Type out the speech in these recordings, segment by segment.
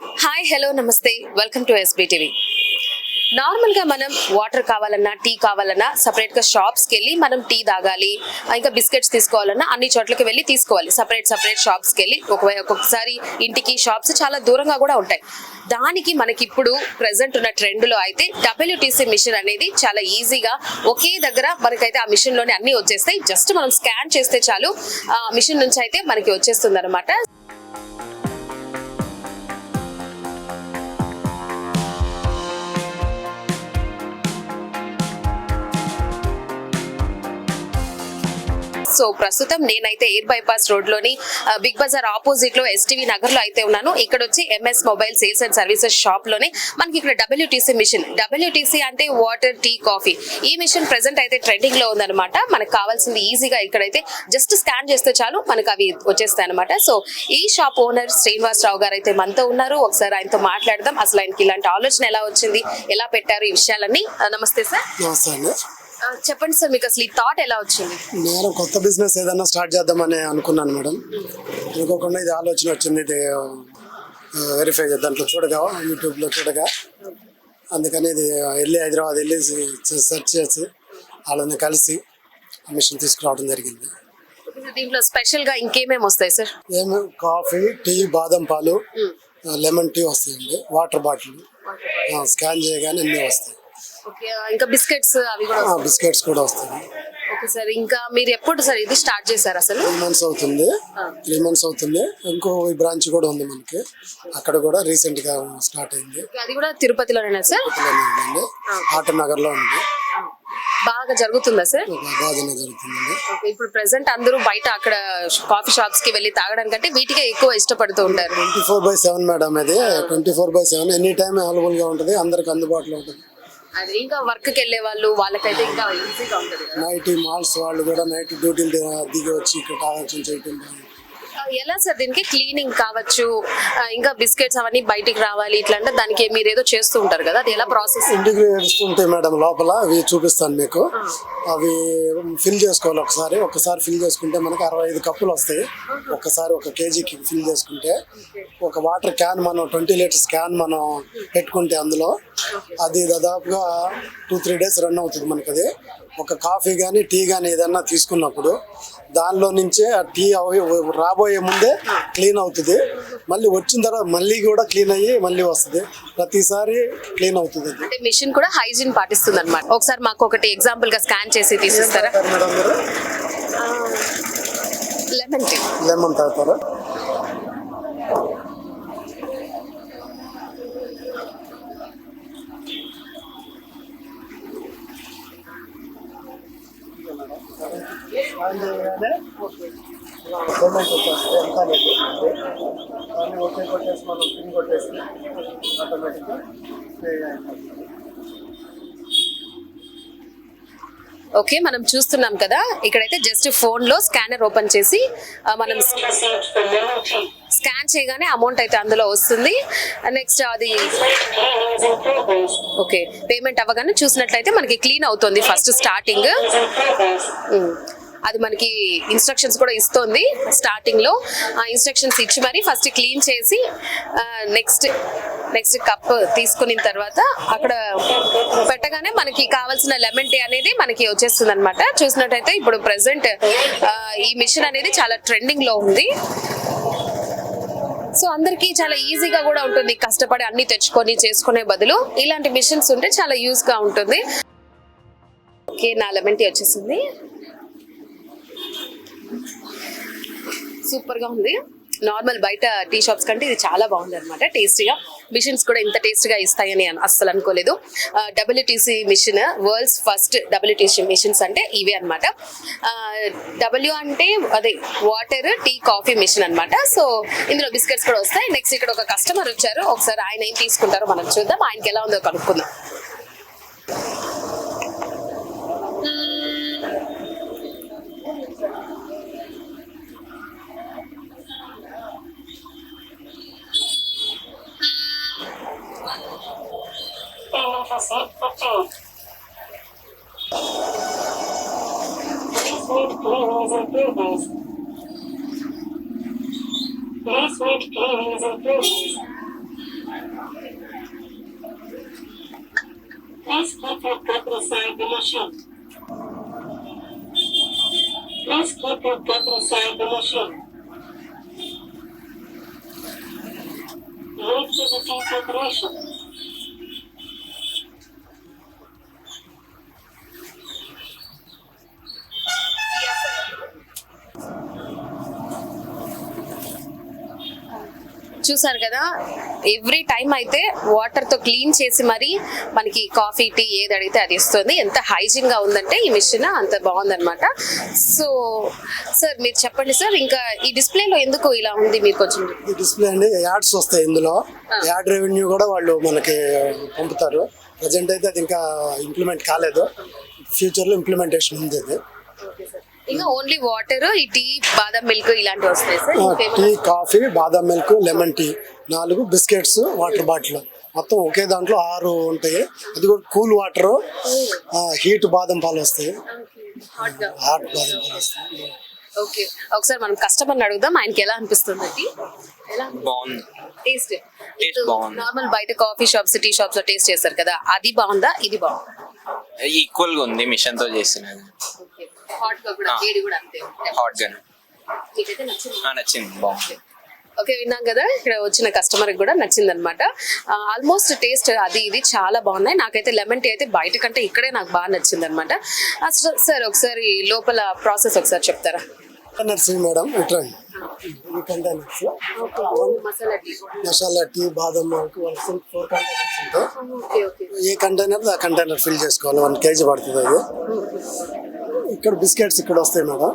Hi hello నమస్తే. Welcome to SBTV నార్మల్గా మనం వాటర్ కావాలన్నా టీ కావాలన్నా సపరేట్గా షాప్స్కి వెళ్ళి మనం టీ తాగాలి ఇంకా బిస్కెట్స్ తీసుకోవాలన్నా అన్ని చోట్లకి వెళ్ళి తీసుకోవాలి. సపరేట్ సపరేట్ షాప్స్కి వెళ్ళి ఒక్కొక్కసారి ఇంటికి షాప్స్ చాలా దూరంగా కూడా ఉంటాయి. దానికి మనకి ఇప్పుడు ప్రెసెంట్ ఉన్న ట్రెండ్లో అయితే డబ్ల్యూటీసీ మిషన్ అనేది చాలా ఈజీగా ఒకే దగ్గర మనకైతే ఆ మిషన్లోనే అన్ని వచ్చేస్తాయి. జస్ట్ మనం స్కాన్ చేస్తే చాలు ఆ మిషన్ నుంచి అయితే మనకి వచ్చేస్తుంది అనమాట సో ప్రస్తుతం నేనైతే ఎయిర్ బైపాస్ రోడ్లోని బిగ్ బజార్ ఆపోజిట్లో ఎస్టీవీ నగర్లో అయితే ఉన్నాను. ఇక్కడ వచ్చి MS mobile sales and services షాప్లోనే మనకి ఇక్కడ డబ్ల్యూటీసీ మిషన్ డబ్ల్యూటీసీ అంటే వాటర్ టీ కాఫీ ఈ మిషన్ ప్రెసెంట్ అయితే ట్రెండింగ్లో ఉందన్నమాట. మనకు కావాల్సింది ఈజీగా ఇక్కడైతే జస్ట్ స్కాన్ చేస్తే చాలు మనకు అవి వచ్చేస్తాయి అనమాట సో ఈ షాప్ ఓనర్ శ్రీనివాసరావు గారు అయితే మనతో ఉన్నారు. ఒకసారి ఆయనతో మాట్లాడదాం. అసలు ఆయనకి ఇలాంటి ఆలోచన ఎలా వచ్చింది? ఎలా పెట్టారు ఈ విషయాలన్నీ? నమస్తే సార్. నమస్తే చెప్పండి సార్ మీకు అసలు ఈ థాట్ ఎలా వచ్చింది? నేను కొత్త బిజినెస్ ఏదైనా స్టార్ట్ చేద్దామని అనుకున్నాను మేడం. అనుకోకుండా ఇది ఆలోచన వచ్చింది ఇది వెరిఫై దాంట్లో చూడగా యూట్యూబ్లో చూడగా. అందుకని ఇది వెళ్ళి హైదరాబాద్ వెళ్ళి సెర్చ్ చేసి వాళ్ళని కలిసి మిషన్ తీసుకురావడం జరిగింది. దీంట్లో స్పెషల్గా ఇంకేమేమి వస్తాయి సార్? ఏమి కాఫీ టీ బాదం పాలు లెమన్ టీ వస్తాయండి వాటర్ బాటిల్ స్కాన్ చేయగానే అన్నీ వస్తాయి. ఓకే ఇంకా బిస్కెట్స్ అవి కూడా బిస్కెట్స్ కూడా వస్తాయి. ఓకే సార్ ఇంకా మీరు ఎప్పుడు సార్ ఇది స్టార్ట్ చేశారు అసలు? త్రీ మంత్స్ అవుతుంది. త్రీ మంత్స్ అవుతుంది. ఇంకో బ్రాంచ్ కూడా ఉంది మనకి. అక్కడ కూడా రీసెంట్గా స్టార్ట్ అయింది. ఓకే, అది కూడా తిరుపతిలోనేనా సార్? తిరుపతిలోనే ఉందండి ఆటో నగర్లో ఉంది. బాగా జరుగుతుందా సార్? బాగానే జరుగుతుందండి ఓకే ఇప్పుడు ప్రెసెంట్ అందరూ బయట అక్కడ కాఫీ షాప్స్కి వెళ్ళి తాగడానికంటే వీటికే ఎక్కువ ఇష్టపడుతూ ఉంటారు. Twenty four by seven madam ఇది. Twenty four by seven any time అవైలబుల్గా ఉంటుంది. అందరికి అందుబాటులో ఉంటుంది. అదే ఇంకా వర్క్కి వెళ్ళే వాళ్ళు వాళ్ళకైతే ఇంకా ఈజీగా ఉంటుంది కదా. నైట్ మాల్స్ వాళ్ళు కూడా నైట్ డ్యూటీలు దిగి వచ్చి ఇక్కడ ఆలోచన చేయటం ఎలా సార్ దీనికి క్లీనింగ్ కావచ్చు? ఇంకా బిస్కెట్స్ అవన్నీ బయటికి రావాలి ఇట్లా అంటే దానికి మీరు ఏదో చేస్తూ ఉంటారు కదా అది ఎలా ప్రాసెస్ ఇంటికి ఉంటాయి మేడం లోపల అవి చూపిస్తాను మీకు. అవి ఫిల్ చేసుకోవాలి ఒకసారి. ఒకసారి ఫిల్ చేసుకుంటే మనకి అరవై ఐదు కప్పులు వస్తాయి. ఒకసారి ఒక కేజీకి ఫిల్ చేసుకుంటే ఒక వాటర్ క్యాన్ మనం ట్వంటీ లీటర్స్ క్యాన్ మనం పెట్టుకుంటే అందులో అది దాదాపుగా టూ త్రీ డేస్ రన్ అవుతుంది మనకి అది ఒక కాఫీ కానీ టీ కానీ ఏదన్నా తీసుకున్నప్పుడు దానిలో నుంచే ఆ టీ రాబోయే ముందే క్లీన్ అవుతుంది. మళ్ళీ వచ్చిన తర్వాత మళ్ళీ కూడా క్లీన్ అయ్యి మళ్ళీ వస్తుంది. ప్రతిసారి క్లీన్ అవుతుంది అంటే మిషన్ కూడా హైజీన్ పాటిస్తుంది అనమాట ఒకసారి మాకు ఒకటి ఎగ్జాంపుల్గా స్కాన్ చేసి తీసిస్తారా? లెమన్ టీ లెమన్ తాగుతారా? పేమెంట్ ఎంత అనేది దాన్ని ఓకే కొట్టేసి మనం పిన్ కొట్టేసి ఆటోమేటిక్గా పే అయిపోతుంది ఓకే మనం చూస్తున్నాం కదా ఇక్కడైతే జస్ట్ ఫోన్లో స్కానర్ ఓపెన్ చేసి మనం. స్కాన్ చేయగానే అమౌంట్ అయితే అందులో వస్తుంది నెక్స్ట్ అది. ఓకే పేమెంట్ అవ్వగానే చూసినట్లయితే మనకి క్లీన్ అవుతుంది ఫస్ట్ స్టార్టింగ్ progress. అది మనకి ఇన్స్ట్రక్షన్స్ కూడా ఇస్తుంది స్టార్టింగ్లో. ఆ ఇన్స్ట్రక్షన్స్ ఇచ్చి మరి ఫస్ట్ క్లీన్ చేసి నెక్స్ట్ నెక్స్ట్ కప్ తీసుకున్న తర్వాత అక్కడ పెట్టగానే మనకి కావాల్సిన లెమన్ టీ అనేది మనకి వచ్చేస్తుంది అనమాట చూసినట్టయితే ఇప్పుడు ప్రెసెంట్ ఈ మిషన్ అనేది చాలా ట్రెండింగ్లో ఉంది. సో అందరికీ చాలా ఈజీగా కూడా ఉంటుంది. కష్టపడి అన్ని తెచ్చుకొని చేసుకునే బదులు ఇలాంటి మిషన్స్ ఉంటే చాలా యూస్గా ఉంటుంది. ఓకే నా లెమన్ టీ వచ్చేసింది. సూపర్గా ఉంది. నార్మల్ బయట టీ షాప్స్ కంటే ఇది చాలా బాగుంది అనమాట టేస్టీగా. మిషన్స్ కూడా ఇంత టేస్టీగా ఇస్తాయని అస్సలు అనుకోలేదు. WTC machine world's first WTC machines అంటే ఇవే అనమాట డబ్ల్యూ అంటే అదే వాటర్ టీ కాఫీ మిషన్ అన్నమాట. సో ఇందులో బిస్కెట్స్ కూడా వస్తాయి. నెక్స్ట్ ఇక్కడ ఒక కస్టమర్ వచ్చారు. ఒకసారి ఆయన ఏం తీసుకుంటారో మనం చూద్దాం. ఆయనకి ఎలా ఉందో కనుక్కుందాం. 60%. Placement claim is approved. Placement claim is approved. Please keep your cup inside the machine. Please keep your cup inside the machine. Lift the defense operation. చూసారు కదా ఎవ్రీ టైం అయితే వాటర్తో క్లీన్ చేసి మరి మనకి కాఫీ టీ ఏది అడిగితే అది ఇస్తుంది. ఎంత హైజీన్గా ఉందంటే ఈ మిషన్ అంత బాగుందన్నమాట. సో సార్ మీరు చెప్పండి సార్ ఇంకా ఈ డిస్ప్లేలో ఎందుకు ఇలా ఉంది? మీరు కొంచెం ఈ డిస్ప్లే అండి యాడ్స్ వస్తాయి ఇందులో. యాడ్ రెవెన్యూ కూడా వాళ్ళు మనకి పంపుతారు. ప్రజెంట్ అయితే అది ఇంకా ఇంప్లిమెంట్ కాలేదు. ఫ్యూచర్లో ఇంప్లిమెంటేషన్ ఉంది అది. ఇంకా ఓన్లీ వాటర్ ఈ టీ బాదం మిల్క్ ఇలాంటివి వస్తాయి సార్. టీ కాఫీ బాదం మిల్క్ లెమన్ టీ నాలుగు బిస్కెట్స్ వాటర్ బాటిల్ మొత్తం ఒకే దాంట్లో ఆరు ఉంటాయి. అది కూడా కూల్ వాటర్ హీట్ బాదం పాలు వస్తాయి. హాట్గా. హాట్ బాదం పాలు వస్తాయి. ఓకే ఒకసారి మనం కస్టమర్ని అడుగుదాం ఆయనకి ఎలా అనిపిస్తుంది టీ ఎలా? బాగుంది. టేస్ట్ బాగుంది. నార్మల్ బయట కాఫీ షాప్స్ టీ షాప్స్లో టేస్ట్ చేస్తారు కదా అది బాగుందా? ఇది బాగుందా? ఈక్వల్గా ఉంది మిషన్తో చేసినది. హాట్గా కూడా. వేడి కూడా అంతే హాట్గా మీకైతే నచ్చింది? నచ్చింది. బాగుంది. ఓకే విన్నాం కదా ఇక్కడ వచ్చిన కస్టమర్ కూడా నచ్చింది అనమాట ఆల్మోస్ట్ టేస్ట్ అది ఇది చాలా బాగున్నాయి. నాకైతే లెమన్ టీ అయితే బయట కంటే ఇక్కడే నాకు బాగా నచ్చింది అనమాట సార్ ఒకసారి లోపల ప్రాసెస్ ఒకసారి చెప్తారా? Containers madam containers masala tea masala tea బాదం ఫోర్ కంటైనర్స్ ఉంటాయి. ఏ కంటైనర్ ఆ కంటైనర్ ఫిల్ చేసుకోవాలి. వన్ కేజీ పడుతుంది అది. ఇక్కడ బిస్కెట్స్ ఇక్కడ వస్తాయి మేడం.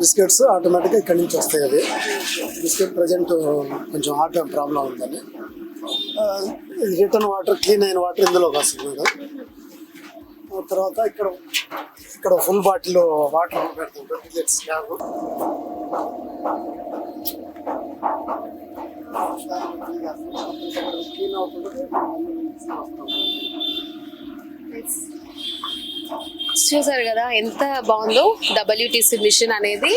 బిస్కెట్స్ ఆటోమేటిక్గా ఇక్కడ నుంచి వస్తాయి అవి. బిస్కెట్ ప్రజెంట్ కొంచెం హార్ట్ ప్రాబ్లం ఉందని. రిటర్న్ వాటర్ క్లీన్ అయిన వాటర్ ఇందులోకి వస్తుంది మేడం. తర్వాత ఇక్కడ ఇక్కడ ఫుల్ బాటిల్ వాటర్ పెడతాం ట్వంటీ లీటర్స్ క్లీన్ చూసారు కదా ఎంత బాగుందో డబ్ల్యూటీసీ మిషన్ అనేది.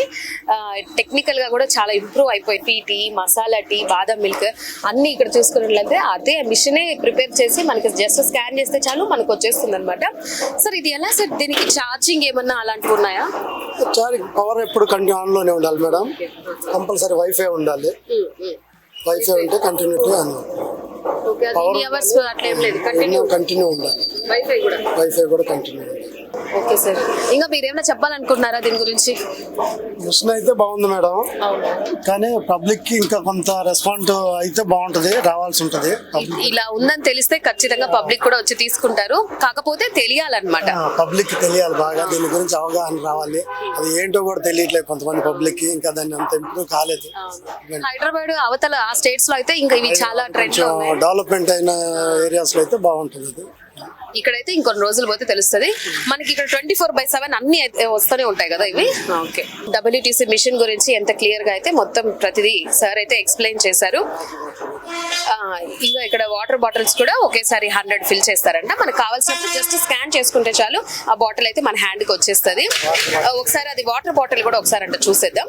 టెక్నికల్గా కూడా చాలా ఇంప్రూవ్ అయిపోయింది టీ మసాలా టీ బాదం మిల్క్ అన్ని ఇక్కడ చూసుకున్నట్లయితే అదే మిషనే ప్రిపేర్ చేసి మనకి జస్ట్ స్కాన్ చేస్తే చాలు మనకు వచ్చేస్తుంది అనమాట సార్ ఇది ఎలా సార్ దీనికి ఛార్జింగ్ ఏమన్నా అలాంటివి ఉన్నాయా? చారి పవర్ ఎప్పుడు కంటిన్యూ ఆన్లోనే ఉండాలి మేడం. కంపల్సరీ వైఫై ఉండాలి. వైఫై ఉంటే కంటిన్యూటీ ఆన్ ఎన్ని అవర్స్ అట్లా లేదు. కంటిన్యూ కంటిన్యూ ఉండాలి. వైఫై కూడా. వైఫై కూడా కంటిన్యూ ఉండాలి. Okay sir. ఇంకా మీరు ఏమైనా చెప్పాలనుకుంటున్నారా దీని గురించి? మిషన్ అయితే బాగుంది మేడం. కానీ పబ్లిక్కి ఇంకా కొంత రెస్పాండ్ అయితే బాగుంటది రావాల్సి ఉంటది. ఇలా ఉందని తెలిస్తే ఖచ్చితంగా పబ్లిక్ కూడా వచ్చి తీసుకుంటారు. కాకపోతే తెలియాలన్నమాట. పబ్లిక్ తెలియాలి బాగా. దీని గురించి అవగాహన రావాలి. అది ఏంటో కూడా తెలియట్లేదు కొంతమంది పబ్లిక్కి ఇంకా దాన్ని అంత ఇంప్రూవ్ కాలేదు. హైదరాబాద్ అవతల ఆ స్టేట్స్లో అయితే ఇంకా ఇవి చాలా ట్రెండ్ డెవలప్మెంట్ అయిన ఏరియాస్లో అయితే బాగుంటుంది అది. ఇక్కడైతే ఇంకొన్ని రోజులు పోతే తెలుస్తుంది. మనకి ఇక్కడ ట్వంటీ ఫోర్ బై సెవెన్ అన్ని అయితే వస్తూనే ఉంటాయి కదా ఇవి? ఓకే. డబ్ల్యూటీసీ మిషన్ గురించి ఎంత క్లియర్గా అయితే మొత్తం ప్రతిదీ సార్ అయితే ఎక్స్ప్లెయిన్ చేశారు. ఇంకా ఇక్కడ వాటర్ బాటిల్స్ కూడా ఒకేసారి హండ్రెడ్ ఫిల్ చేస్తారంట. మనకు కావాల్సినప్పుడు జస్ట్ స్కాన్ చేసుకుంటే చాలు ఆ బాటిల్ అయితే మన హ్యాండ్కి వచ్చేస్తుంది ఒకసారి అది వాటర్ బాటిల్ కూడా ఒకసారి అంటే చూసేద్దాం.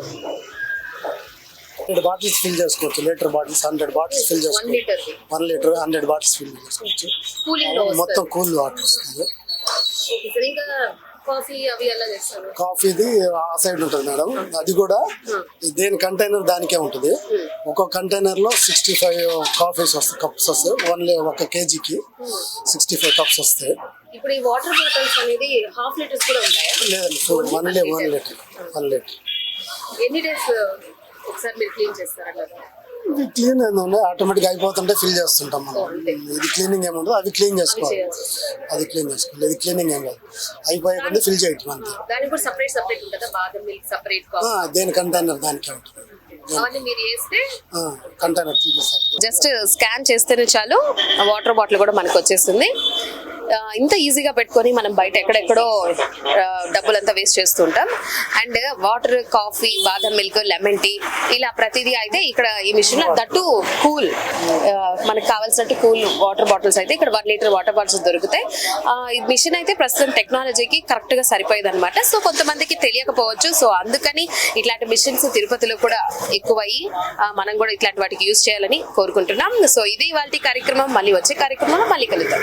హండ్రెడ్ బాటిల్స్ ఫిల్ చేసుకోవచ్చు. Litre bottles hundred bottles fill చేసుకోవచ్చు. One litre hundred bottles fill చేసుకోవచ్చు. మొత్తం కూల్ వాటర్ వస్తుంది. కాఫీది ఆ సైడ్ ఉంటుంది మేడం. అది కూడా దేని కంటైనర్ దానికే ఉంటుంది. ఒక్కొక్క కంటైనర్లో సిక్స్టీ ఫైవ్ కాఫీస్ వస్తాయి కప్స్ వస్తాయి. ఓన్లీ ఒక కేజీకి సిక్స్టీ ఫైవ్ కప్స్ వస్తాయి. ఇప్పుడు ఈ వాటర్ బాటిల్స్ అనేది హాఫ్ లీటర్స్ కూడా ఉంటాయా? లేదండి one one litre. One litre. ఎన్ని డేస్ ఒకసారి మీరు క్లీన్ చేస్తారా అట్లా? ఇది క్లీన్ ఏంటంటే ఆటోమేటిక్ అయిపోతుంటే ఫిల్ చేస్తుంటాం మనం. ఇది క్లీనింగ్ ఏముండదు అవి క్లీన్ చేసుకోవాలి. అది క్లీన్ చేసుకోవాలి. ఇది క్లీనింగ్ ఏం కాదు. అయిపోయే కొద్ది ఫిల్ చేయటం అంతే. దానికి కూడా సపరేట్ సపరేట్ ఉంటుందా? బాదం మిల్క్ సపరేట్ ఆ, కాఫీ దేని కంటైనర్ దానికే ఉంటుంది. కంటైనర్ జస్ట్ స్కాన్ చేస్తేనే చాలు వాటర్ బాటిల్ కూడా మనకు వచ్చేస్తుంది. ఇంత ఈజీగా పెట్టుకొని మనం బయట ఎక్కడెక్కడో డబ్బులంతా వేస్ట్ చేస్తుంటాం అండ్ వాటర్ కాఫీ బాదం మిల్క్ లెమన్ టీ ఇలా ప్రతిదీ అయితే ఇక్కడ ఈ మిషన్ దట్టు కూల్ మనకు కావాల్సినట్టు కూల్ వాటర్ బాటిల్స్ అయితే ఇక్కడ వన్ లీటర్ వాటర్ బాటిల్స్ దొరుకుతాయి. ఈ మిషన్ అయితే ప్రస్తుతం టెక్నాలజీకి కరెక్ట్గా సరిపోయేది అనమాట సో కొంతమందికి తెలియకపోవచ్చు. సో అందుకని ఇట్లాంటి మిషన్స్ తిరుపతిలో కూడా ఎక్కువయ్యి మనం కూడా ఇట్లాంటి వాటికి యూజ్ చేయాలని కోరుకుంటున్నాం. సో ఇది వాళ్ళ కార్యక్రమం. మళ్ళీ వచ్చే కార్యక్రమంలో మళ్ళీ కలుద్దాం.